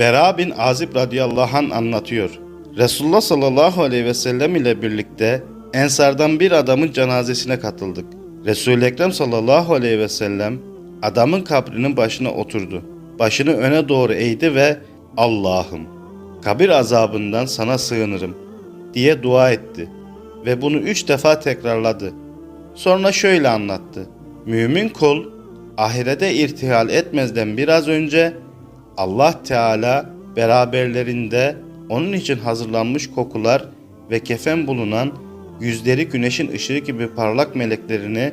Bera bin Azib radıyallahu anh anlatıyor. Resulullah sallallahu aleyhi ve sellem ile birlikte Ensardan bir adamın cenazesine katıldık. Resul-i Ekrem sallallahu aleyhi ve sellem adamın kabrinin başına oturdu. Başını öne doğru eğdi ve Allah'ım kabir azabından sana sığınırım diye dua etti ve bunu üç defa tekrarladı. Sonra şöyle anlattı. Mümin kul ahirete irtihal etmezden biraz önce Allah Teala beraberlerinde onun için hazırlanmış kokular ve kefen bulunan yüzleri güneşin ışığı gibi parlak meleklerini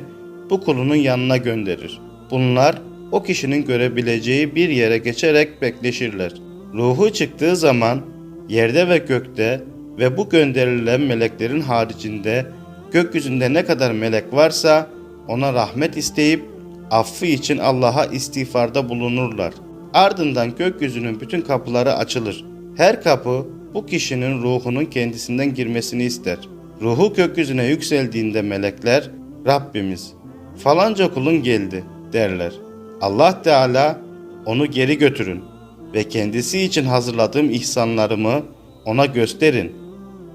bu kulunun yanına gönderir. Bunlar o kişinin görebileceği bir yere geçerek bekleşirler. Ruhu çıktığı zaman yerde ve gökte ve bu gönderilen meleklerin haricinde gökyüzünde ne kadar melek varsa ona rahmet isteyip affı için Allah'a istiğfarda bulunurlar. Ardından gökyüzünün bütün kapıları açılır. Her kapı bu kişinin ruhunun kendisinden girmesini ister. Ruhu gökyüzüne yükseldiğinde melekler Rabbimiz falanca kulun geldi derler. Allah Teala onu geri götürün ve kendisi için hazırladığım ihsanlarımı ona gösterin.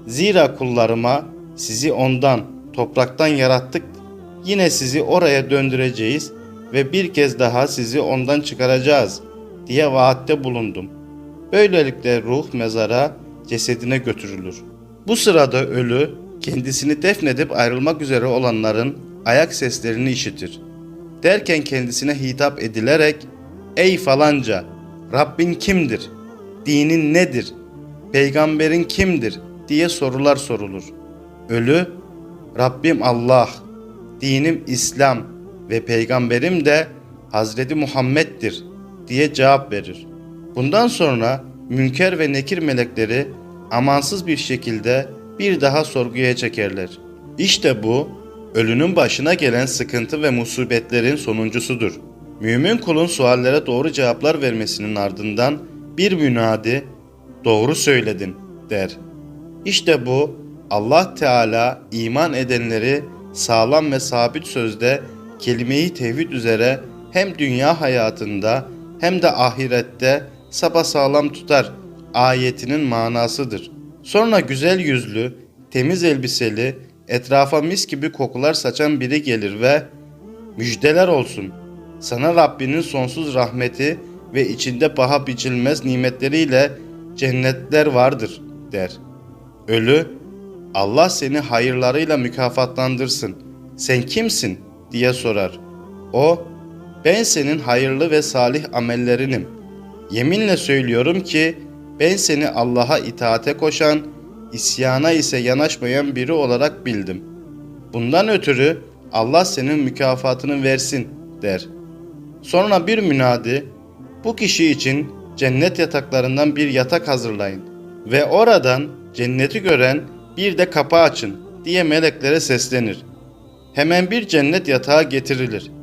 Zira kullarıma sizi ondan, topraktan yarattık. Yine sizi oraya döndüreceğiz ve bir kez daha sizi ondan çıkaracağız diye vaatte bulundum. Böylelikle ruh mezara cesedine götürülür. Bu sırada ölü kendisini defnedip ayrılmak üzere olanların ayak seslerini işitir. Derken kendisine hitap edilerek Ey falanca Rabbin kimdir? Dinin nedir? Peygamberin kimdir? diye sorular sorulur. Ölü Rabbim Allah, dinim İslam ve peygamberim de Hazreti Muhammed'dir diye cevap verir. Bundan sonra münker ve nekir melekleri amansız bir şekilde bir daha sorguya çekerler. İşte bu ölünün başına gelen sıkıntı ve musibetlerin sonuncusudur. Mümin kulun suallere doğru cevaplar vermesinin ardından bir münadi doğru söyledin der. İşte bu Allah Teala iman edenleri sağlam ve sabit sözde kelimeyi tevhid üzere hem dünya hayatında hem de ahirette sapasağlam tutar ayetinin manasıdır. Sonra güzel yüzlü, temiz elbiseli, etrafa mis gibi kokular saçan biri gelir ve müjdeler olsun. Sana Rabbinin sonsuz rahmeti ve içinde paha biçilmez nimetleriyle cennetler vardır der. Ölü, Allah seni hayırlarıyla mükafatlandırsın. Sen kimsin diye sorar. O, ben senin hayırlı ve salih amellerinim. Yeminle söylüyorum ki ben seni Allah'a itaate koşan, isyana ise yanaşmayan biri olarak bildim. Bundan ötürü Allah senin mükafatını versin der. Sonra bir münadi bu kişi için cennet yataklarından bir yatak hazırlayın ve oradan cenneti gören bir de kapı açın diye meleklere seslenir. Hemen bir cennet yatağı getirilir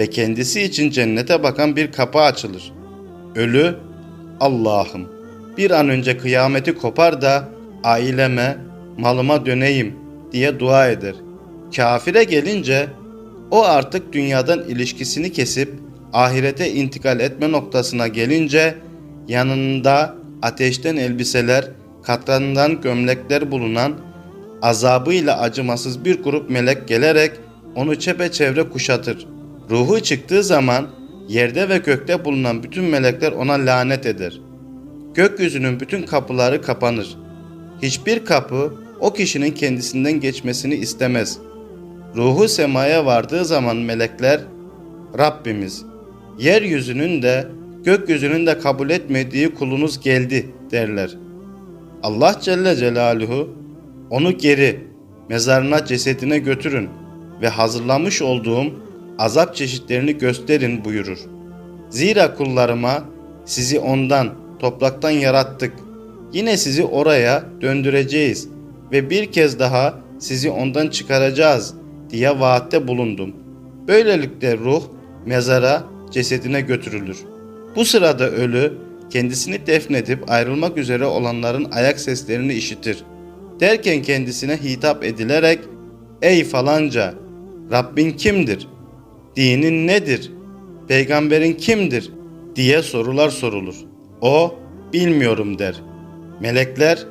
ve kendisi için cennete bakan bir kapı açılır. Ölü, Allah'ım bir an önce kıyameti kopar da aileme, malıma döneyim diye dua eder. Kafire gelince o artık dünyadan ilişkisini kesip ahirete intikal etme noktasına gelince yanında ateşten elbiseler, katrandan gömlekler bulunan azabıyla acımasız bir grup melek gelerek onu çepeçevre kuşatır. Ruhu çıktığı zaman yerde ve gökte bulunan bütün melekler ona lanet eder. Gökyüzünün bütün kapıları kapanır. Hiçbir kapı o kişinin kendisinden geçmesini istemez. Ruhu semaya vardığı zaman melekler Rabbimiz yeryüzünün de gökyüzünün de kabul etmediği kulunuz geldi derler. Allah Celle Celaluhu onu geri mezarına cesedine götürün ve hazırlamış olduğum azap çeşitlerini gösterin buyurur. Zira kullarıma sizi ondan, topraktan yarattık. Yine sizi oraya döndüreceğiz ve bir kez daha sizi ondan çıkaracağız diye vaatte bulundum. Böylelikle ruh mezara cesedine götürülür. Bu sırada ölü kendisini defnedip ayrılmak üzere olanların ayak seslerini işitir. Derken kendisine hitap edilerek Ey falanca Rabbin kimdir? Dinin nedir? Peygamberin kimdir? diye sorular sorulur. O bilmiyorum der. Melekler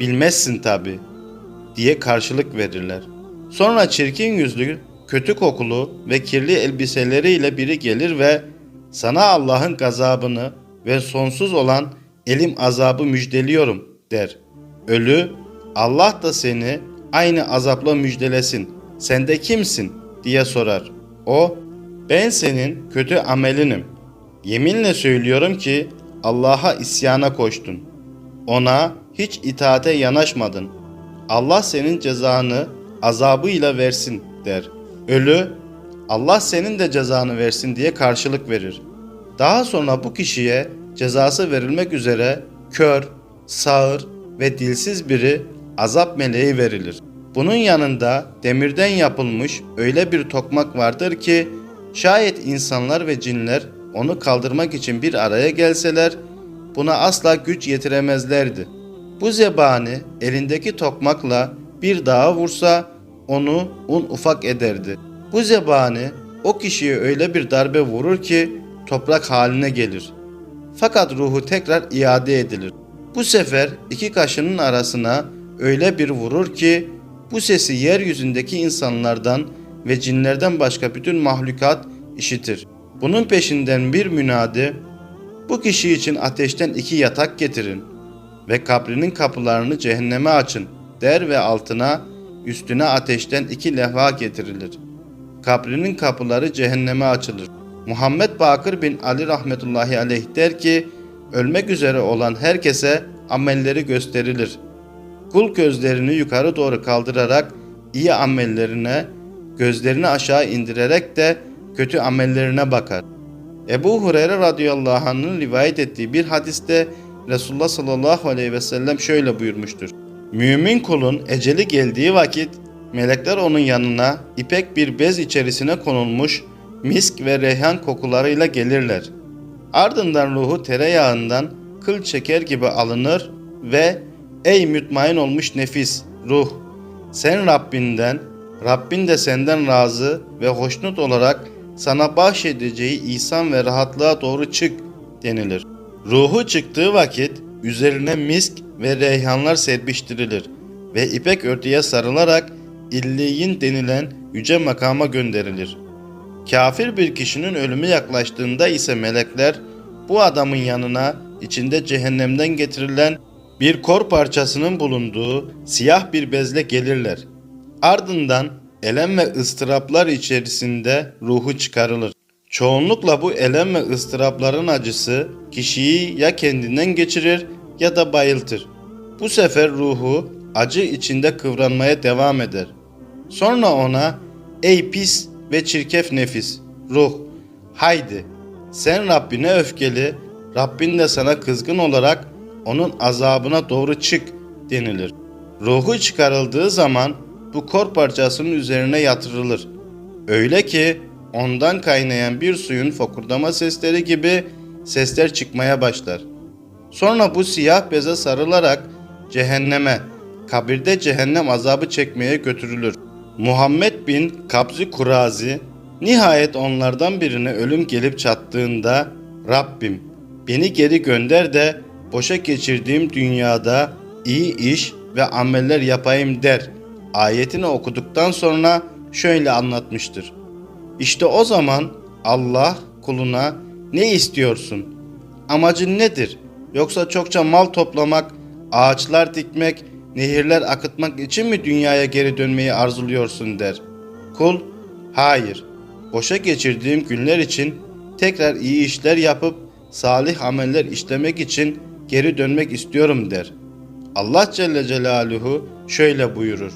bilmezsin tabi diye karşılık verirler. Sonra çirkin yüzlü, kötü kokulu ve kirli elbiseleriyle biri gelir ve sana Allah'ın gazabını ve sonsuz olan elim azabı müjdeliyorum der. Ölü Allah da seni aynı azapla müjdelesin. Sen de kimsin diye sorar. O ben senin kötü amelinim. Yeminle söylüyorum ki Allah'a isyana koştun. Ona hiç itaate yanaşmadın. Allah senin cezanı azabıyla versin der. Ölü Allah senin de cezanı versin diye karşılık verir. Daha sonra bu kişiye cezası verilmek üzere kör, sağır ve dilsiz biri azap meleği verilir. Bunun yanında demirden yapılmış öyle bir tokmak vardır ki şayet insanlar ve cinler onu kaldırmak için bir araya gelseler buna asla güç yetiremezlerdi. Bu zebani elindeki tokmakla bir dağa vursa onu un ufak ederdi. Bu zebani o kişiye öyle bir darbe vurur ki toprak haline gelir. Fakat ruhu tekrar iade edilir. Bu sefer iki kaşının arasına öyle bir vurur ki bu sesi yeryüzündeki insanlardan ve cinlerden başka bütün mahlukat işitir. Bunun peşinden bir münadi bu kişi için ateşten iki yatak getirin ve kabrinin kapılarını cehenneme açın der ve altına üstüne ateşten iki levha getirilir. Kabrinin kapıları cehenneme açılır. Muhammed Bakır bin Ali rahmetullahi aleyh der ki ölmek üzere olan herkese amelleri gösterilir. Kul gözlerini yukarı doğru kaldırarak iyi amellerine, gözlerini aşağı indirerek de kötü amellerine bakar. Ebu Hureyre radıyallahu anh'ın rivayet ettiği bir hadiste Resulullah sallallahu aleyhi ve sellem şöyle buyurmuştur. Mümin kulun eceli geldiği vakit melekler onun yanına ipek bir bez içerisine konulmuş misk ve reyhan kokularıyla gelirler. Ardından ruhu tereyağından kıl çeker gibi alınır ve ey mütmain olmuş nefis, ruh, sen Rabbinden, Rabbin de senden razı ve hoşnut olarak sana bahşedeceği ihsan ve rahatlığa doğru çık denilir. Ruhu çıktığı vakit üzerine misk ve reyhanlar serpiştirilir ve ipek örtüye sarılarak illiyin denilen yüce makama gönderilir. Kafir bir kişinin ölümü yaklaştığında ise melekler bu adamın yanına içinde cehennemden getirilen bir kor parçasının bulunduğu siyah bir bezle gelirler. Ardından elem ve ıstıraplar içerisinde ruhu çıkarılır. Çoğunlukla bu elem ve ıstırapların acısı kişiyi ya kendinden geçirir ya da bayıltır. Bu sefer ruhu acı içinde kıvranmaya devam eder. Sonra ona ey pis ve çirkef nefis, ruh, haydi sen Rabbine öfkeli, Rabbin de sana kızgın olarak onun azabına doğru çık denilir. Ruhu çıkarıldığı zaman bu kor parçasının üzerine yatırılır. Öyle ki ondan kaynayan bir suyun fokurdama sesleri gibi sesler çıkmaya başlar. Sonra bu siyah beze sarılarak cehenneme, kabirde cehennem azabı çekmeye götürülür. Muhammed bin Kabzi Kurazi nihayet onlardan birine ölüm gelip çattığında Rabbim beni geri gönder de boşa geçirdiğim dünyada iyi iş ve ameller yapayım der. Ayetini okuduktan sonra şöyle anlatmıştır. İşte o zaman Allah kuluna ne istiyorsun? Amacın nedir? Yoksa çokça mal toplamak, ağaçlar dikmek, nehirler akıtmak için mi dünyaya geri dönmeyi arzuluyorsun der. Kul, hayır, boşa geçirdiğim günler için tekrar iyi işler yapıp salih ameller işlemek için geri dönmek istiyorum der. Allah Celle Celaluhu şöyle buyurur.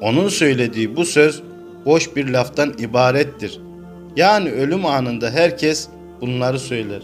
Onun söylediği bu söz boş bir laftan ibarettir. Yani ölüm anında herkes bunları söyler.